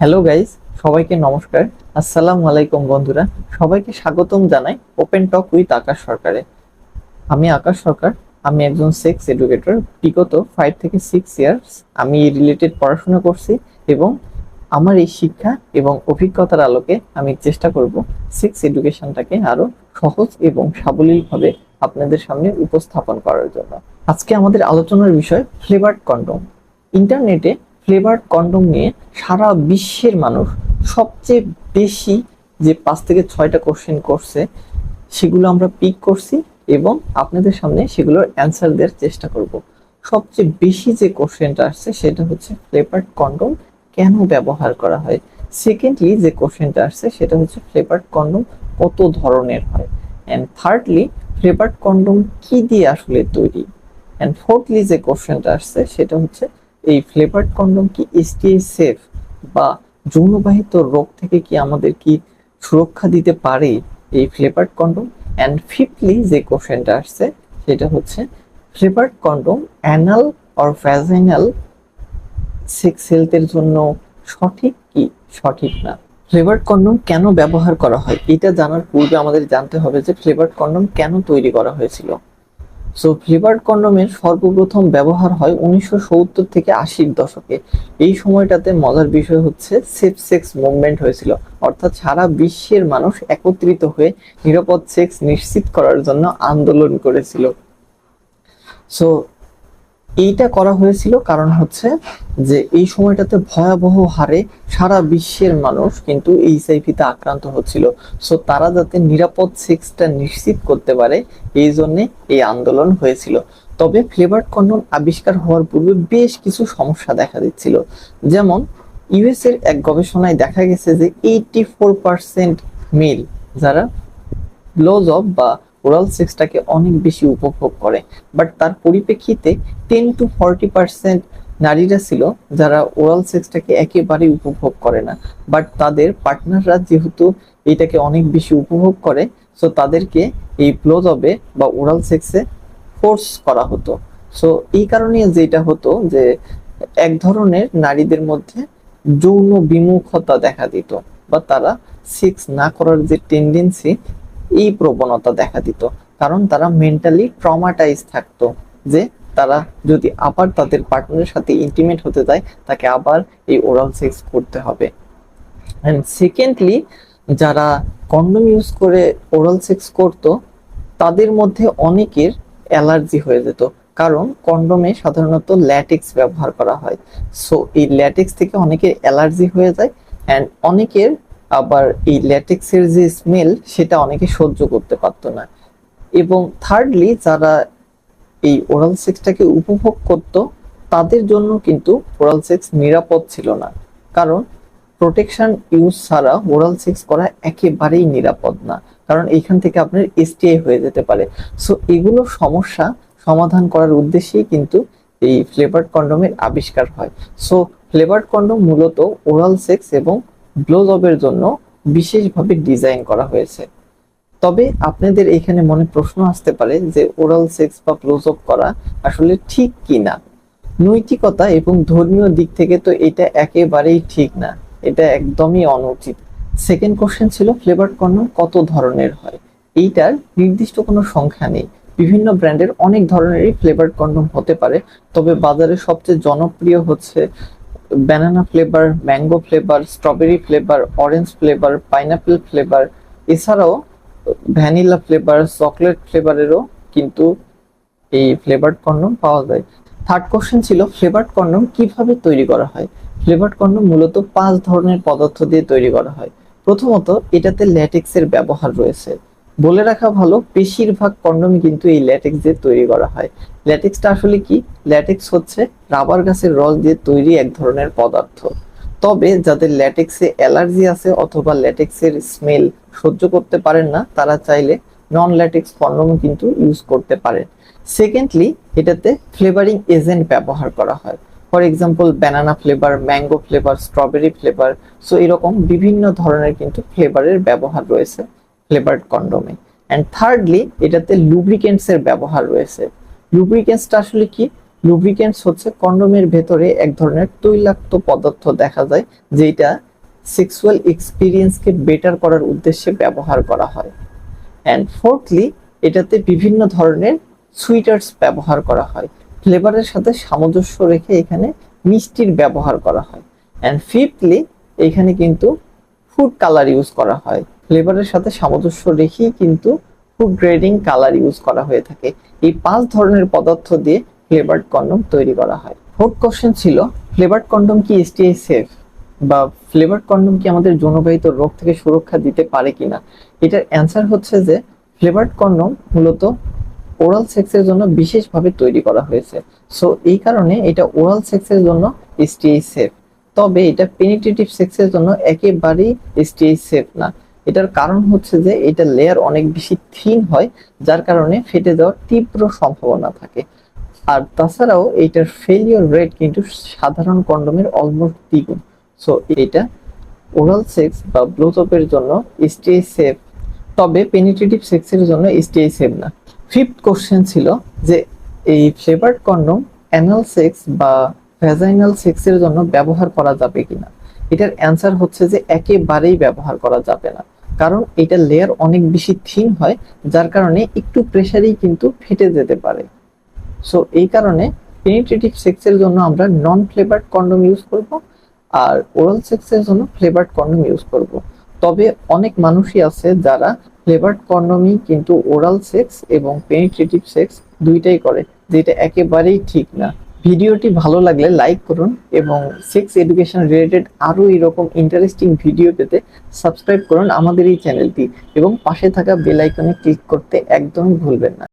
Hello guys সবাইকে নমস্কার। আসসালামু আলাইকুম, বন্ধুরা। সবাইকে স্বাগতম জানাই ওপেন টক উইথ আকাশ সরকারে। আমি আকাশ সরকার। আমি একজন সেক্স এডুকেটর বিগত ফাইভ থেকে সিক্স ইয়ার্স আমি রিলেটেড পড়াশোনা করছি এবং আমার এই শিক্ষা এবং অভিজ্ঞতার আলোকে আমি চেষ্টা করব সেক্স এডুকেশনটাকে আরও সহজ এবং সাবলীলভাবে আপনাদের সামনে উপস্থাপন করার জন্য। আজকে আমাদের আলোচনার বিষয় ফ্লেভার্ড কন্ডম। ইন্টারনেটে ফ্লেভার্ড কন্ডম নিয়ে সারা বিশ্বের মানুষ সবচেয়ে বেশি যে পাঁচ থেকে ছয়টা কোশ্চেন করছে, সেগুলো আমরা পিক করছি এবং আপনাদের সামনে সেগুলোর অ্যান্সার দেওয়ার চেষ্টা করব। সবচেয়ে বেশি যে কোশ্চেনটা আসছে, সেটা হচ্ছে ফ্লেভার্ড কন্ডম কেন ব্যবহার করা হয়? সেকেন্ডলি যে কোশ্চেনটা আসছে, সেটা হচ্ছে ফ্লেভার্ড কন্ডম কত ধরনের হয়? অ্যান্ড থার্ডলি ফ্লেভার্ড কন্ডম কি দিয়ে আসলে তৈরি? অ্যান্ড ফোর্থলি যে কোশ্চেনটা আসছে, সেটা হচ্ছে এই ফ্লেভার্ড কন্ডম কি এসটিআই সেফ বা যৌনবাহিত রোগ থেকে কি আমাদের কি সুরক্ষা দিতে পারে এই ফ্লেভার্ড কন্ডম অ্যান্ড ফিফথলি যে কোশ্চেনটা আসছে, সেটা হচ্ছে flavoured condom anal or vaginal sex হেলথের জন্য সঠিক কি? সঠিক না। ফ্লেভার্ড কন্ডম কেন ব্যবহার করা হয়? এটা জানার পূর্বে আমাদের জানতে হবে যে ফ্লেভার্ড কন্ডম কেন তৈরি করা হয়েছিল। সো ফ্লেভার্ড কন্ডমের সর্বপ্রথম ব্যবহার হয় উনিশশো সত্তর থেকে আশির দশকে। এই সময়টাতে মজার বিষয় হচ্ছে সেফ সেক্স মুভমেন্ট হয়েছিল। অর্থাৎ সারা বিশ্বের মানুষ একত্রিত হয়ে নিরাপদ সেক্স নিশ্চিত করার জন্য আন্দোলন করেছিল। সো এইটা করা হয়েছিল কারণ হচ্ছে যে এই সময়টাতে ভয়াবহ হারে সারা বিশ্বের মানুষ কিন্তু এইচআইভিতে আক্রান্ত হচ্ছিল। সো তারা যাতে নিরাপদ সেক্সটা নিশ্চিত করতে পারে, এই জন্যে এই আন্দোলন হয়েছিল। তবে ফ্লেভার্ড কন্ডম আবিষ্কার হওয়ার পূর্বে বেশ কিছু সমস্যা দেখা দিচ্ছিল। যেমন ইউএস এর এক গবেষণায় দেখা গেছে যে এইটি ফোর পার্সেন্ট মেল, যারা ব্লোজ অফ বা ওরাল সেক্সটাকে অনেক বেশি উপভোগ করে। বাট তার পরিপ্রেক্ষিতে টেন টু ফর্টি পার্সেন্ট নারীরা ছিল যারা ওরাল সেক্সটাকে একেবারেই উপভোগ করে না। বাট তাদের পার্টনাররা যেহেতু এটাকে অনেক বেশি উপভোগ করে সো তাদেরকে এই ব্লোজবে বা ওরাল সেক্সে ফোর্স করা হতো। সো এই কারণে যেটা হতো যে এক ধরনের নারীদের মধ্যে যৌন বিমুখতা দেখা দিত। বা তারা সেক্স না করার যে টেন্ডেন্সি এই প্রবণতা দেখা দিত। কারণ তারা মেন্টালি ট্রমাটাইজ থাকতো যে তারা যদি আবার তাদের পার্টনারের সাথে ইন্টিমেট হতে যায় তাকে আবার এই ওরাল সেক্স করতে হবে। অ্যান্ড সেকেন্ডলি যারা কন্ডম ইউজ করে ওরাল সেক্স করতো, তাদের মধ্যে অনেকের অ্যালার্জি হয়ে যেত। কারণ কন্ডমে সাধারণত ল্যাটেক্স ব্যবহার করা হয়। সো এই ল্যাটেক্স থেকে অনেকের অ্যালার্জি হয়ে যায় অ্যান্ড অনেকের আবার এই ল্যাটেক্সের যে স্মেল সেটা অনেকে সহ্য করতে পারতো না। এবং থার্ডলি যারা এই ওরাল সেক্সটাকে উপভোগ করত, তাদের জন্য কিন্তু ওরাল সেক্স নিরাপদ ছিল না। কারণ প্রোটেকশন ইউজ ছাড়া ওরাল সেক্স করা একেবারেই নিরাপদ না। কারণ এইখান থেকে আপনার এসটিআই হয়ে যেতে পারে। সো এগুলো সমস্যা সমাধান করার উদ্দেশ্যেই কিন্তু এই ফ্লেভার্ড কন্ডমের আবিষ্কার হয়। সো ফ্লেভার্ড কন্ডম মূলত ওরাল সেক্স এবং ব্লোজবের জন্য বিশেষভাবে ডিজাইন করা হয়েছে। তবে আপনাদের এখানে মনে প্রশ্ন আসতে পারে যে ওরাল সেক্স বা ব্লোজব করা আসলে ঠিক কি না নৈতিকতা এবং ধর্মীয় দিক থেকে তো এটা একেবারেই ঠিক না, এটা একদমই অনুচিত। সেকেন্ড কোশ্চেন ছিল ফ্লেভার কন্ডম কত ধরনের হয়? এইটার নির্দিষ্ট কোনো সংখ্যা নেই। বিভিন্ন ব্র্যান্ডের অনেক ধরনেরই ফ্লেভার কন্ডম হতে পারে, তবে বাজারে সবচেয়ে জনপ্রিয় হচ্ছে banana flavour mango flavour strawberry flavour orange flavour pineapple flavour এছাড়াও ভ্যানিলা ফ্লেভার চকলেট ফ্লেভারেরও কিন্তু এই ফ্লেভার্ড কন্ডম পাওয়া যায়। থার্ড কোশ্চেন ছিল ফ্লেভার্ড কন্ডম কীভাবে তৈরি করা হয়? ফ্লেভার্ড কন্ডম মূলত পাঁচ ধরনের পদার্থ দিয়ে তৈরি করা হয়। প্রথমত, এটাতে ল্যাটেক্সের ব্যবহার রয়েছে। বলে রাখা ভালো, বেশিরভাগ কন্ডমই কিন্তু এই ল্যাটেক্স দিয়ে তৈরি করা হয়। ল্যাটেক্সটা আসলে কি? ল্যাটেক্স হচ্ছে রাবার গাছের রস দিয়ে তৈরি এক ধরনের পদার্থ। তবে যাদের ল্যাটেক্সে অ্যালার্জি আছে অথবা ল্যাটেক্সের স্মেল সহ্য করতে পারেন না, তারা চাইলে নন ল্যাটেক্স কন্ডমও কিন্তু ইউজ করতে পারেন। সেকেন্ডলি এটাতে ফ্লেভারিং এজেন্ট ব্যবহার করা হয়। For example banana flavour mango flavour strawberry flavour so এরকম বিভিন্ন ধরনের কিন্তু ফ্লেভারের ব্যবহার রয়েছে ফ্লেভার্ড কন্ডমে অ্যান্ড থার্ডলি এটাতে লুব্রিকেন্টস এর ব্যবহার রয়েছে। লুব্রিকেন্টসটা আসলে কি? লুব্রিকেন্টস হচ্ছে কন্ডোমের ভেতরে এক ধরনের তৈলাক্ত পদার্থ দেখা যায় যেটা সেক্সুয়াল এক্সপিরিয়েন্সকে বেটার করার উদ্দেশ্যে ব্যবহার করা হয়। অ্যান্ড ফোর্থলি এটাতে বিভিন্ন ধরনের সুইটার্স ব্যবহার করা হয়। ফ্লেভারের সাথে সামঞ্জস্য রেখে এখানে মিষ্টির ব্যবহার করা হয়। অ্যান্ড ফিফথলি এখানে কিন্তু ফুড কালার ইউজ করা হয়। ফ্লেভারের সাথে সামঞ্জস্য রেখেই কিন্তু ফুড গ্রেডিং কালার ইউজ করা হয়ে থাকে। এই পাঁচ ধরনের পদার্থ দিয়ে ফ্লেভার্ড কন্ডম তৈরি করা হয়। ফোর্থ কোশ্চেন ছিল, ফ্লেভার্ড কন্ডম কি এসটিআই সেফ বা ফ্লেভার্ড কন্ডম কি আমাদের যৌনবাহিত রোগ থেকে সুরক্ষা দিতে পারে কিনা? এটার অ্যান্সার হচ্ছে যে, ফ্লেভার্ড কন্ডম মূলত ওরাল সেক্সের জন্য বিশেষভাবে তৈরি করা হয়েছে। সো এই কারণে এটা ওরাল সেক্সের জন্য এসটিআই সেফ তবে এটা পেনিট্রেটিভ সেক্সের জন্য একেবারেই এসটিআই সেফ না। এটার কারণ হচ্ছে যে এটা লেয়ার অনেক বেশি থিন হয়, যার কারণে ফেটে যাওয়ার তীব্র সম্ভাবনা থাকে। আর তাছাড়াও এটার ফেলিওর রেট কিন্তু সাধারণ কন্ডোমের অলমোস্ট দ্বিগুণ। সো এটা ওরাল সেক্স বা ব্লোটপের জন্য এসটিআই সেফ তবে পেনিট্রেটিভ সেক্সের জন্য এসটিআই সেফ না। ফিফথ কোশ্চেন ছিল যে এই ফ্লেভার্ড কন্ডম অ্যানাল সেক্স বা ভ্যাজাইনাল সেক্সের জন্য ব্যবহার করা যাবে কিনা? এটার অ্যান্সার হচ্ছে যে একেবারেই ব্যবহার করা যাবে না। কারণ এটা লেয়ার অনেক বেশি থিন হয়, যার কারণে একটু প্রেসারেই কিন্তু ফেটে যেতে পারে। সো এই কারণে পেনিট্রেটিভ সেক্সের জন্য আমরা নন ফ্লেভার্ড কন্ডম ইউজ করব আর ওরাল সেক্সের জন্য ফ্লেভার্ড কন্ডম ইউজ করব। তবে অনেক মানুষই আছে যারা ফ্লেভার্ড কন্ডমই কিন্তু ওরাল সেক্স এবং পেনিট্রেটিভ সেক্স দুইটাই করে, যেটা একেবারেই ঠিক না। ভিডিওটি ভালো লাগলে লাইক করুন এবং সেক্স এডুকেশন রিলেটেড আরও এরকম ইন্টারেস্টিং ভিডিও পেতে সাবস্ক্রাইব করুন আমাদের এই চ্যানেলটি এবং পাশে থাকা বেল আইকনে ক্লিক করতে একদমই ভুলবেন না।